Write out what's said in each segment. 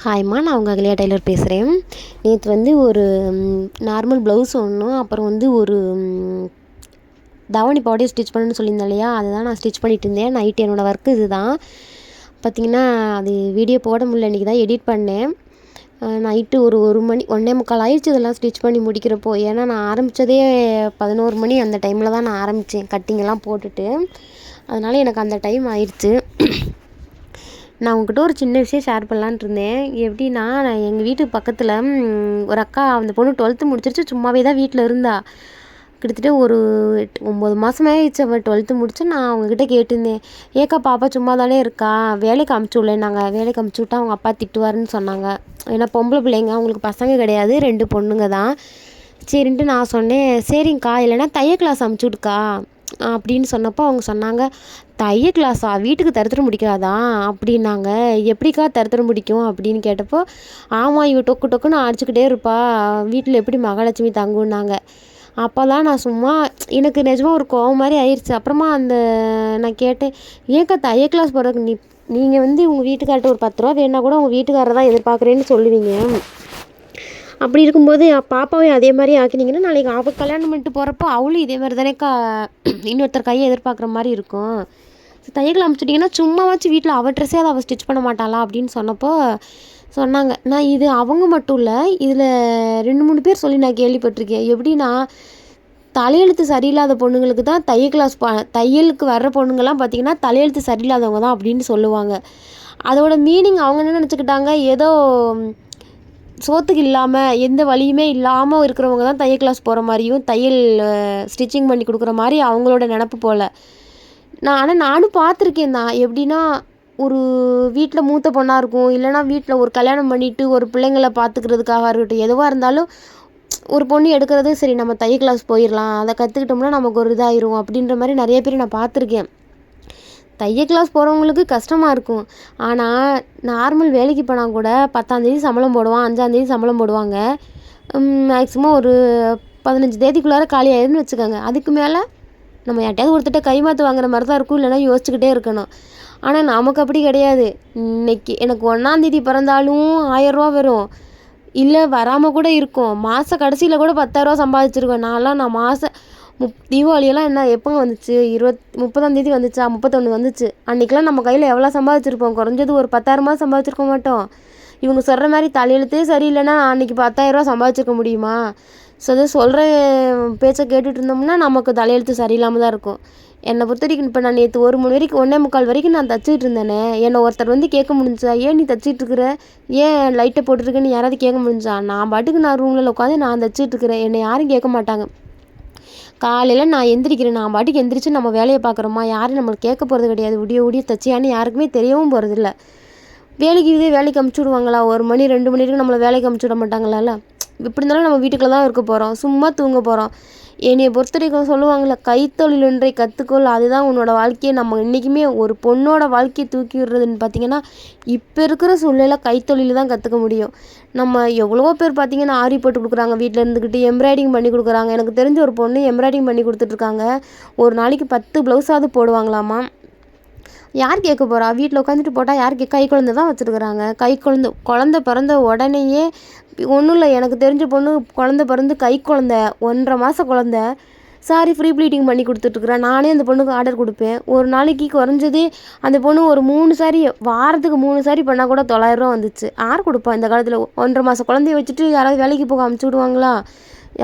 ஹாய்மா நான் உங்கள் அகலியா டெய்லர் பேசுகிறேன் நேற்று வந்து ஒரு நார்மல் ப்ளவுஸ் ஒன்றும் அப்புறம் வந்து ஒரு தாவணி பாடியை ஸ்டிச் பண்ணணும்னு சொல்லியிருந்தேன் இல்லையா? அதை தான் நான் ஸ்டிச் பண்ணிட்டு இருந்தேன். நைட் என்னோடய ஒர்க்கு இது தான் பார்த்திங்கன்னா அது வீடியோ போட முடியல. இன்றைக்கி தான் எடிட் பண்ணேன். நைட்டு ஒரு ஒரு மணி ஒன்றே முக்கால் ஆயிடுச்சு இதெல்லாம் ஸ்டிச் பண்ணி முடிக்கிறப்போ. ஏன்னா நான் ஆரம்பித்ததே பதினோரு மணி அந்த டைமில் தான் நான் ஆரம்பித்தேன் கட்டிங்கெல்லாம் போட்டுட்டு. அதனால் எனக்கு அந்த டைம் ஆயிடுச்சு. நான் உங்ககிட்ட ஒரு சின்ன விஷயம் ஷேர் பண்ணலான்ட்டு இருந்தேன். எப்படின்னா நான் எங்கள் வீட்டு பக்கத்தில் ஒரு அக்கா அந்த பொண்ணு டுவெல்த்து முடிச்சிருச்சு. சும்மாவே தான் வீட்டில் இருந்தா. கிட்டத்தட்ட ஒரு எட்டு ஒம்பது மாதமே ஆயிடுச்சு அவள் டுவெல்த்து முடிச்சு நான் அவங்கக்கிட்ட கேட்டிருந்தேன். ஏக்கா பாப்பா சும்மா தானே இருக்கா? வேலைக்கு அமுச்சு விடலேன்னாங்க வேலைக்கு அமுச்சு விட்டா அவங்க அப்பா திட்டுவாருன்னு சொன்னாங்க. ஏன்னா பொம்பளை பிள்ளைங்க அவங்களுக்கு பசங்க கிடையாது. ரெண்டு பொண்ணுங்க தான். சரின்ட்டு நான் சொன்னேன். சரிங்க்கா இல்லைன்னா தையல் கிளாஸ் அமுச்சு விடுக்கா அப்படின்னு சொன்னப்போ அவங்க சொன்னாங்க தையல் கிளாஸா வீட்டுக்கு தருத்திரம் முடிக்காதா? அப்படின்னாங்க. எப்படிக்கா தருத்திரம் முடிக்கும் அப்படின்னு கேட்டப்போ ஆமாம் இவ டொக்கு டொக்குன்னு அடிச்சுக்கிட்டே இருப்பா. வீட்டில் எப்படி மகாலட்சுமி தங்குன்னாங்க அப்போ தான் நான் சும்மா எனக்கு நிஜமாக ஒரு கோவம் மாதிரி ஆயிடுச்சு அப்புறமா அந்த நான் கேட்டேன் ஏன்க்கா தையல் கிளாஸ் போகிறதுக்கு நீ நீங்கள் வந்து உங்கள் வீட்டுக்கார்ட்ட ஒரு பத்து ரூபா வேணா கூட உங்கள் வீட்டுக்காரர் தான் எதிர்பார்க்குறேன்னு சொல்லுவீங்க. அப்படி இருக்கும்போது பாப்பாவையும் அதே மாதிரி ஆக்கினீங்கன்னா நாளைக்கு அவள் கல்யாணம் பண்ணிட்டு போகிறப்போ அவளும் இதே மாதிரி தானேக்கா இன்னொருத்தர் கையை எதிர்பார்க்குற மாதிரி இருக்கும். தையல் அமுச்சிட்டிங்கன்னா சும்மாவாச்சும் வீட்டில் அவள் ட்ரெஸ்ஸே அதை அவள் ஸ்டிச் பண்ண மாட்டாளா அப்படின்னு சொன்னப்போ சொன்னாங்க. நான் இது அவங்க மட்டும் இல்லை இதில் ரெண்டு மூணு பேர் சொல்லி நான் கேள்விப்பட்டிருக்கேன். எப்படின்னா தலையெழுத்து சரியில்லாத பொண்ணுங்களுக்கு தான் தையல் கிளாஸ் ப தையலுக்கு வர்ற பொண்ணுங்கள்லாம் பார்த்திங்கன்னா தலையெழுத்து சரியில்லாதவங்க தான் அப்படின்னு சொல்லுவாங்க. அதோட மீனிங் அவங்க என்ன நினச்சிக்கிட்டாங்க? ஏதோ சோத்துக்கு இல்லாமல் எந்த வழியுமே இல்லாமல் இருக்கிறவங்க தான் தையல் கிளாஸ் போகிற மாதிரியும் தையல் ஸ்டிச்சிங் பண்ணி கொடுக்குற மாதிரி அவங்களோட நினப்பு போல். நான் ஆனால் நானும் பார்த்துருக்கேன் தான் எப்படின்னா ஒரு வீட்டில் மூத்த பொண்ணாக இருக்கும். இல்லைனா வீட்டில் ஒரு கல்யாணம் பண்ணிவிட்டு ஒரு பிள்ளைங்கள பார்த்துக்கிறதுக்காக இருக்கட்டும். எதுவாக இருந்தாலும் ஒரு பொண்ணு எடுக்கிறது சரி நம்ம தையல் கிளாஸ் போயிடலாம் அதை கற்றுக்கிட்டோம்னா நமக்கு ஒரு இதாயிரும் அப்படின்ற மாதிரி நிறைய பேர் நான் பார்த்துருக்கேன். தையல் கிளாஸ் போகிறவங்களுக்கு கஷ்டமாக இருக்கும். ஆனால் நார்மல் வேலைக்கு போனால் கூட பத்தாந்தேதி சம்பளம் போடுவான் அஞ்சாந்தேதி சம்பளம் போடுவாங்க. மேக்ஸிமம் ஒரு பதினஞ்சு தேதிக்குள்ளார காலி ஆயிருன்னு வச்சுக்கோங்க. அதுக்கு மேலே நம்ம யார்ட்டையாவது ஒருத்தட்ட கை மாற்று வாங்குற மாதிரி தான் இருக்கும் இல்லைனா யோசிச்சுக்கிட்டே இருக்கணும். ஆனால் நமக்கு அப்படி கிடையாது. இன்னைக்கு எனக்கு ஒன்றாந்தேதி பிறந்தாலும் ஆயரூவா வரும். இல்லை வராமல் கூட இருக்கும். மாத கடைசியில் கூட பத்தாயிரரூவா சம்பாதிச்சிருக்கேன் நான்லாம் நான் மாதம் முப் தீபாவளியெல்லாம் என்ன எப்போங்க வந்துச்சு? இருபத் முப்பதாந்தேதி வந்துச்சா? முப்பத்தொன்று வந்துச்சு. அன்றைக்கெலாம் நம்ம கையில் எவ்வளோ சம்பாதிச்சிருப்போம்? குறைஞ்சது ஒரு பத்தாயிரமா சம்பாதிச்சிருக்க மாட்டோம். இவங்க சொல்கிற மாதிரி தலையெழுத்தே சரியில்லைன்னா அன்றைக்கி பத்தாயிரரூவா சம்பாதிச்சிருக்க முடியுமா? ஸோ அது சொல்கிற பேச்சை கேட்டுட்டு இருந்தோம்னா நமக்கு தலையெழுத்து சரியில்லாமல் தான் இருக்கும். என்னை பொறுத்த வரைக்கும் இப்போ நான் நேற்று ஒரு மணி வரைக்கும் ஒன்றே முக்கால் வரைக்கும் நான் தச்சிட்டு இருந்தேனே என்னை ஒருத்தர் வந்து கேட்க முடிஞ்சா ஏன் நீ தச்சிட்டு இருக்கிற ஏன் லைட்டை போட்டுருக்கேன்னு யாராவது கேட்க முடிஞ்சா? நான் பாட்டுக்கு நான் ரூமில் உட்காந்து நான் தச்சிட்டு இருக்கிறேன் என்னை யாரும் கேட்க மாட்டாங்க. காலையில் நான் எந்திரிக்கிறேன். நான் பாட்டுக்கு எந்திரிச்சு நம்ம வேலையை பார்க்குறோமா? யாரும் நம்மளுக்கு கேட்க போகிறது கிடையாது. விடிய விடிய தச்சியான்னு யாருக்குமே தெரியவும் போகிறதில்ல வேலைக்கு இதே வேலைக்கு அமுச்சு விடுவாங்களா? ஒரு மணி ரெண்டு மணி வரைக்கும் நம்மளை வேலைக்கு அமுச்சு விட மாட்டாங்களால? எப்படி இருந்தாலும் நம்ம வீட்டுக்குள்ள தான் இருக்க போகிறோம். சும்மா தூங்க போகிறோம். என்னைய பொறுத்த வரைக்கும் சொல்லுவாங்கள்ல கைத்தொழில் ஒன்றை கற்றுக்கொள். அதுதான் உன்னோட வாழ்க்கையை நம்ம இன்றைக்குமே ஒரு பொண்ணோட வாழ்க்கையை தூக்கி விடுறதுன்னு பார்த்திங்கன்னா இப்போ இருக்கிற சூழ்நிலை கைத்தொழில் தான் கற்றுக்க முடியும். நம்ம எவ்வளோ பேர் பார்த்திங்கன்னா ஆரி போட்டு கொடுக்குறாங்க. வீட்டில் இருந்துக்கிட்டு எம்ப்ராய்டிங் பண்ணி கொடுக்குறாங்க. எனக்கு தெரிஞ்ச ஒரு பொண்ணு எம்ப்ராய்டிங் பண்ணி கொடுத்துட்ருக்காங்க ஒரு நாளைக்கு பத்து ப்ளவுஸாவது போடுவாங்களாமா? யார் கேட்க போகிறா வீட்டில் உட்காந்துட்டு போட்டால் யார் கை குழந்த தான் வச்சுருக்குறாங்க. கை குழந்த குழந்த பிறந்த உடனேயே ஒன்றும் இல்லை எனக்கு தெரிஞ்ச பொண்ணு குழந்த பிறந்து கை குழந்த ஒன்றரை மாத குழந்த. சாரி ஃப்ரீ ப்ளீட்டிங் பண்ணி கொடுத்துட்ருக்குறேன் நானே அந்த பொண்ணுக்கு ஆர்டர் கொடுப்பேன். ஒரு நாளைக்கு குறைஞ்சது அந்த பொண்ணு ஒரு மூணு சாரி வாரத்துக்கு மூணு சாரி பண்ணால் கூட தொள்ளாயிரரூவா வந்துச்சு. யார் கொடுப்பா இந்த காலத்தில்? ஒன்றரை மாதம் குழந்தைய வச்சுட்டு யாராவது வேலைக்கு போக அமுச்சு விடுவாங்களா?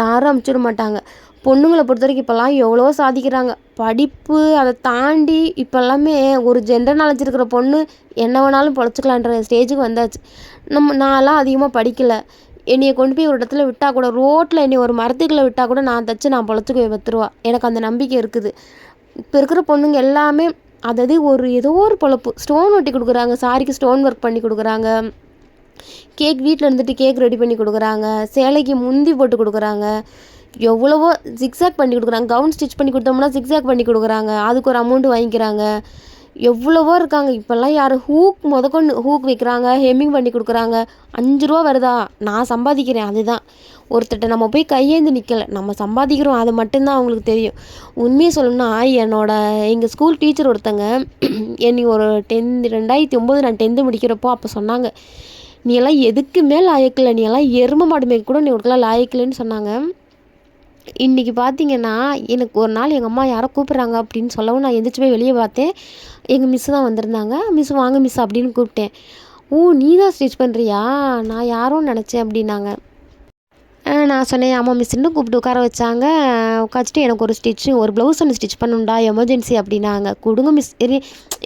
யாரும் அமுச்சு விட மாட்டாங்க. பொண்ணுங்களை பொறுத்த வரைக்கும் இப்போல்லாம் எவ்வளோ சாதிக்கிறாங்க. படிப்பு அதை தாண்டி இப்போ எல்லாமே ஒரு ஜென்ரல் நாலேஜ் இருக்கிற பொண்ணு என்ன வேணாலும் பொழைச்சிக்கலான்ற ஸ்டேஜுக்கு வந்தாச்சு. நம்ம நான்லாம் அதிகமாக படிக்கலை. என்னையை கொண்டு போய் ஒரு இடத்துல விட்டால் கூட ரோட்டில் என்னை ஒரு மரத்துக்குள்ளே விட்டால் கூட நான் தச்சு நான் பொழைச்சிக்குவேன் பத்து ரூபா எனக்கு அந்த நம்பிக்கை இருக்குது. இப்போ இருக்கிற பொண்ணுங்க எல்லாமே அதாவது ஒரு ஏதோ ஒரு பொழப்பு. ஸ்டோன் ஒட்டி கொடுக்குறாங்க. சாரிக்கு ஸ்டோன் ஒர்க் பண்ணி கொடுக்குறாங்க. கேக் வீட்டில் இருந்துட்டு கேக் ரெடி பண்ணி கொடுக்குறாங்க. சேலைக்கு முந்தி போட்டு கொடுக்குறாங்க. எவ்வளவோ ஜிக்ஸாக் பண்ணி கொடுக்குறாங்க. கவுன் ஸ்டிச் பண்ணி கொடுத்தோம்னா ஜிக்ஸாக் பண்ணி கொடுக்குறாங்க. அதுக்கு ஒரு அமௌண்ட் வாங்கிக்கிறாங்க. எவ்வளவோ இருக்காங்க. இப்போல்லாம் யார் ஹூக் முதக்கொண்டு ஹூக் விற்கிறாங்க ஹெம்மிங் பண்ணி கொடுக்குறாங்க. அஞ்சு ரூபா வருதா? நான் சம்பாதிக்கிறேன். அதுதான். ஒருத்தர்கிட்ட நம்ம போய் கையேந்து நிற்கலை நம்ம சம்பாதிக்கிறோம். அது மட்டும்தான் அவங்களுக்கு தெரியும். உண்மையை சொல்லணும்னா என்னோட எங்கள் ஸ்கூல் டீச்சர் ஒருத்தங்க என்னை ஒரு டென்த் ரெண்டாயிரத்தி ஒம்பது நான் டென்த்து முடிக்கிறப்போ அப்போ சொன்னாங்க. நீ எல்லாம் எதுக்குமே லாயக்கில்லை நீ எல்லாம் எரும மாடு மேய்க்க கூட நீ உனக்கெல்லாம் லாயக்கில்லைன்னு சொன்னாங்க. இன்றைக்கி பார்த்தீங்கன்னா எனக்கு ஒரு நாள் எங்கள் அம்மா யாரோ கூப்பிட்றாங்க அப்படின்னு சொல்லவும் நான் எந்திரிச்சு போய் வெளியே பார்த்தேன். எங்கள் மிஸ்ஸு தான் வந்திருந்தாங்க. மிஸ் வாங்க மிஸ் அப்படின்னு கூப்பிட்டேன். ஓ நீ தான் ஸ்டிச் பண்ணுறியா நான் யாரும் நினச்சேன் அப்படின்னாங்க. நான் சொன்னேன் ஆமாம் மிஸ்ன்னு கூப்பிட்டு உட்கார வச்சாங்க. உட்காச்சிட்டு எனக்கு ஒரு ஸ்டிச்சு ஒரு ப்ளவுஸ் ஒன்று ஸ்டிச் பண்ணுண்டா எமர்ஜென்சி அப்படின்னாங்க. கொடுங்க மிஸ் இரு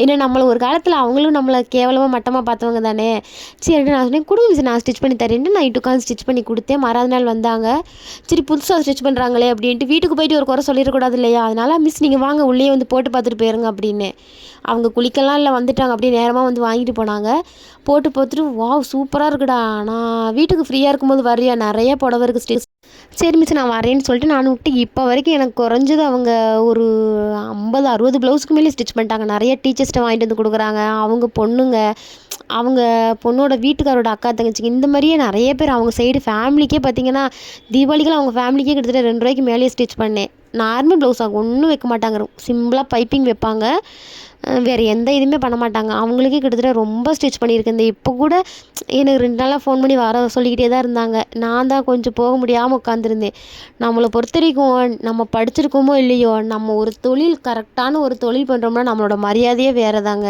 ஏன்னா நம்மளை ஒரு காலத்தில் அவங்களும் நம்மளை கேவலமாக மட்டமாக பார்த்தவங்க தானே. சரி நான் சொன்னேன் கொடுங்க மிஸ் நான் ஸ்டிச் பண்ணி தரேன்ட்டு நைட்டு உட்காந்து ஸ்டிச் பண்ணி கொடுத்தேன். மறாத நாள் வந்தாங்க. சரி புதுசாக ஸ்டிச் பண்ணுறாங்களே அப்படின்ட்டு வீட்டுக்கு போயிட்டு ஒரு குறை சொல்லிடக்கூடாது இல்லையா? அதனால் மிஸ் நீங்கள் வாங்க உள்ளே வந்து போட்டு பார்த்துட்டு போயிருங்க அப்படின்னு. அவங்க குளிக்கலாம் இல்லை வந்துட்டாங்க அப்படியே நேரமாக வந்து வாங்கிட்டு போனாங்க. போட்டு பார்த்துட்டு வாவ் சூப்பராக இருக்குடா. நான் வீட்டுக்கு ஃப்ரீயாக இருக்கும்போது வரியா நிறைய புடவை இருக்குது ஸ்டிச் சரி மிஸ் நான் வரேன்னு சொல்லிட்டு நான் விட்டு இப்போ வரைக்கும் எனக்கு குறைஞ்சது அவங்க ஒரு ஐம்பது அறுபது ப்ளவுஸ்க்கு மேலே ஸ்டிச் பண்ணிட்டாங்க. நிறைய டீச்சர்ஸ்ட்டை வாங்கிட்டு வந்து கொடுக்குறாங்க. அவங்க பொண்ணுங்க அவங்க பொண்ணோட வீட்டுக்காரோட அக்கா தங்கச்சிங்க இந்த மாதிரியே நிறைய பேர் அவங்க சைடு ஃபேமிலிக்கே பார்த்தீங்கன்னா தீபாவளிக்கெல்லாம் அவங்க ஃபேமிலிக்கே கிட்டத்தட்ட ரெண்டு ரூபாய்க்கு மேலேயே ஸ்டிச் பண்ணேன். நார்மல் ப்ளவுஸ் ஆகும். ஒன்றும் வைக்க மாட்டாங்க. சிம்பிளாக பைப்பிங் வைப்பாங்க. வேறு எந்த இதுவுமே பண்ண மாட்டாங்க. அவங்களுக்கே கிட்டத்தட்ட ரொம்ப ஸ்டிச் பண்ணியிருக்கேன். இந்த இப்போ கூட எனக்கு ரெண்டு நாளாக ஃபோன் பண்ணி வர சொல்லிக்கிட்டே தான் இருந்தாங்க. நான் தான் கொஞ்சம் போக முடியாமல் உட்காந்துருந்தேன் நம்மளை பொறுத்த வரைக்கும் நம்ம படிச்சிருக்கோமோ இல்லையோ நம்ம ஒரு தொழில் கரெக்டான ஒரு தொழில் பண்ணுறோம்னா நம்மளோட மரியாதையே வேறு தாங்க